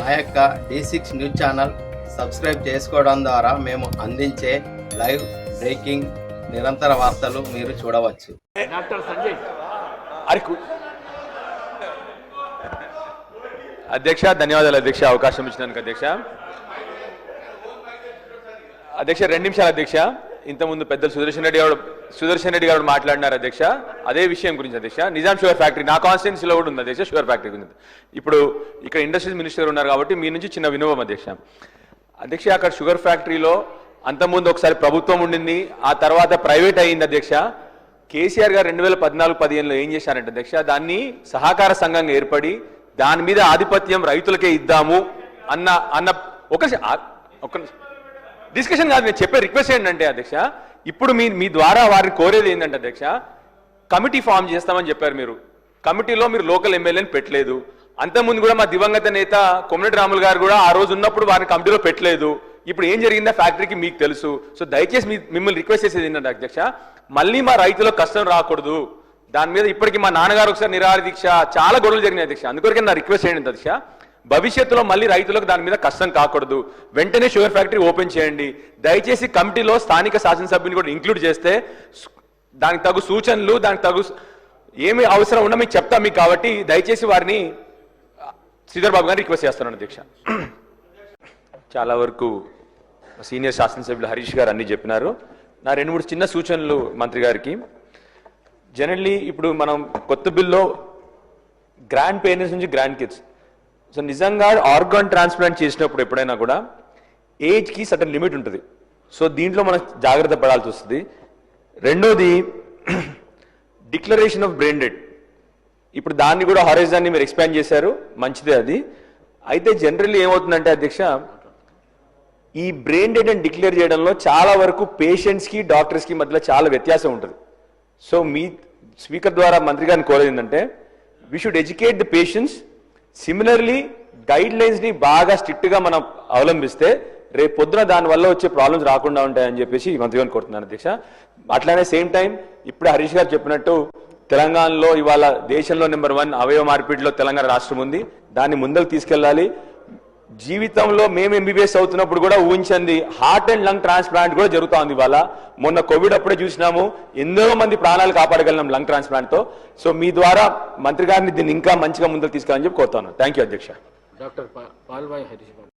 మా యొక్క D six news channel subscribe చేసుకోవడం ద్వారా మేము అందించే లైవ్ బ్రేకింగ్ నిరంతర వార్తలు మీరు చూడవచ్చు. డాక్టర్ సంజయ్ అధ్యక్ష ధన్యవాదాలు అధ్యక్ష అవకాశం ఇచ్చినందుకు అధ్యక్ష. అధ్యక్ష రెండు నిమిషాలు అధ్యక్ష. ఇంతకుముందు పెద్దలు సుదర్శన్ రెడ్డి గారు సుదర్శన్ రెడ్డి గారు మాట్లాడినారు అధ్యక్ష. అదే విషయం గురించి అధ్యక్ష. నిజాం షుగర్ ఫ్యాక్టరీ నా కాన్స్టిట్యున్సీలో కూడా ఉంది అధ్యక్ష షుగర్ ఫ్యాక్టరీ గురించి. ఇప్పుడు ఇక్కడ ఇండస్ట్రీస్ మినిస్టర్ ఉన్నారు కాబట్టి మీ నుంచి చిన్న వినోవం అధ్యక్ష. అధ్యక్ష అక్కడ షుగర్ ఫ్యాక్టరీలో అంతకుముందు ఒకసారి ప్రభుత్వం ఉండింది ఆ తర్వాత ప్రైవేట్ అయింది అధ్యక్ష. కేసీఆర్ గారు రెండు వేల పద్నాలుగు పదిహేనులో ఏం చేశారంటే అధ్యక్ష దాన్ని సహకార సంఘంగా ఏర్పడి దాని మీద ఆధిపత్యం రైతులకే ఇద్దాము అన్న అన్న ఒక ఒక నిమిషం. డిస్కషన్ కాదు నేను చెప్పే రిక్వెస్ట్ ఏంటంటే అధ్యక్ష ఇప్పుడు మీ మీ ద్వారా వారిని కోరేది ఏంటంటే అధ్యక్ష కమిటీ ఫామ్ చేస్తామని చెప్పారు మీరు. కమిటీలో మీరు లోకల్ ఎమ్మెల్యేని పెట్టలేదు. అంతకుముందు కూడా మా దివంగత నేత కొమ్మరెడ్డి రాములు గారు కూడా ఆ రోజు ఉన్నప్పుడు వారిని కమిటీలో పెట్టలేదు. ఇప్పుడు ఏం జరిగిందా ఫ్యాక్టరీకి మీకు తెలుసు. సో దయచేసి మిమ్మల్ని రిక్వెస్ట్ చేసేది ఏంటంటే అధ్యక్ష మళ్ళీ మా రైతులకు కష్టం రాకూడదు. దాని మీద ఇప్పటికి మా నాన్నగారు ఒకసారి నిరాహార దీక్ష చాలా గొడవలు జరిగినాయి దీక్ష. అందుకొరకే నా రిక్వెస్ట్ చేయండి దీక్ష భవిష్యత్తులో మళ్ళీ రైతులకు దాని మీద కష్టం కాకూడదు. వెంటనే షుగర్ ఫ్యాక్టరీ ఓపెన్ చేయండి. దయచేసి కమిటీలో స్థానిక శాసనసభ్యుని కూడా ఇంక్లూడ్ చేస్తే దానికి తగు సూచనలు దానికి తగు ఏమి అవసరం ఉన్నా మీకు చెప్తా మీకు కాబట్టి దయచేసి వారిని శ్రీధర్ బాబు గారిని రిక్వెస్ట్ చేస్తున్నాను దీక్ష. చాలా వరకు సీనియర్ శాసనసభ్యులు హరీష్ గారు అన్ని చెప్పినారు. నా రెండు మూడు చిన్న సూచనలు మంత్రి గారికి. జనరల్లీ ఇప్పుడు మనం కొత్త బిల్లో గ్రాండ్ పేరెంట్స్ నుంచి గ్రాండ్ కిడ్స్. సో నిజంగా ఆర్గాన్ ట్రాన్స్ప్లాంట్ చేసినప్పుడు ఎప్పుడైనా కూడా ఏజ్కి సటన్ లిమిట్ ఉంటుంది. సో దీంట్లో మనం జాగ్రత్త పడాల్సి వస్తుంది. రెండోది డిక్లరేషన్ ఆఫ్ బ్రెయిన్ డెడ్ ఇప్పుడు దాన్ని కూడా హారిజాన్ని మీరు ఎక్స్పాండ్ చేశారు. మంచిదే అది. అయితే జనరల్లీ ఏమవుతుందంటే అధ్యక్ష ఈ బ్రెయిన్ డెడ్ అని డిక్లేర్ చేయడంలో చాలా వరకు పేషెంట్స్కి డాక్టర్స్కి మధ్యలో చాలా వ్యత్యాసం ఉంటుంది. సో మీ స్పీకర్ ద్వారా మంత్రి గారిని కోరేది ఏంటంటే we should educate the patients similarly guide లైన్స్ని బాగా స్ట్రిక్ట్గా మనం అవలంబిస్తే రేపు పొద్దున దానివల్ల వచ్చే ప్రాబ్లమ్స్ రాకుండా ఉంటాయని చెప్పేసి మంత్రి గారిని కోరుతున్నాను అధ్యక్ష. అట్లానే సేమ్ టైం ఇప్పుడే హరీష్ గారు చెప్పినట్టు తెలంగాణలో ఇవాళ దేశంలో నెంబర్ వన్ అవయవ మార్పిడిలో తెలంగాణ రాష్ట్రం ఉంది. దాన్ని ముందుకు తీసుకెళ్ళాలి. జీవితంలో మేము ఎంబీబీఎస్ అవుతున్నప్పుడు కూడా ఊహించింది హార్ట్ అండ్ లంగ్ ట్రాన్స్ప్లాంట్ కూడా జరుగుతా ఉంది ఇవాళ. మొన్న కోవిడ్ అప్పుడే చూసినాము ఎందరో మంది ప్రాణాలు కాపాడగలం లంగ్ ట్రాన్స్ప్లాంట్తో. సో మీ ద్వారా మంత్రి గారిని దీన్ని ఇంకా మంచిగా ముందుకు తీసుకెళ్ళని చెప్పి కోరుతాను. థ్యాంక్ యూ అధ్యక్ష. డాక్టర్ పాల్వాయి హరీష్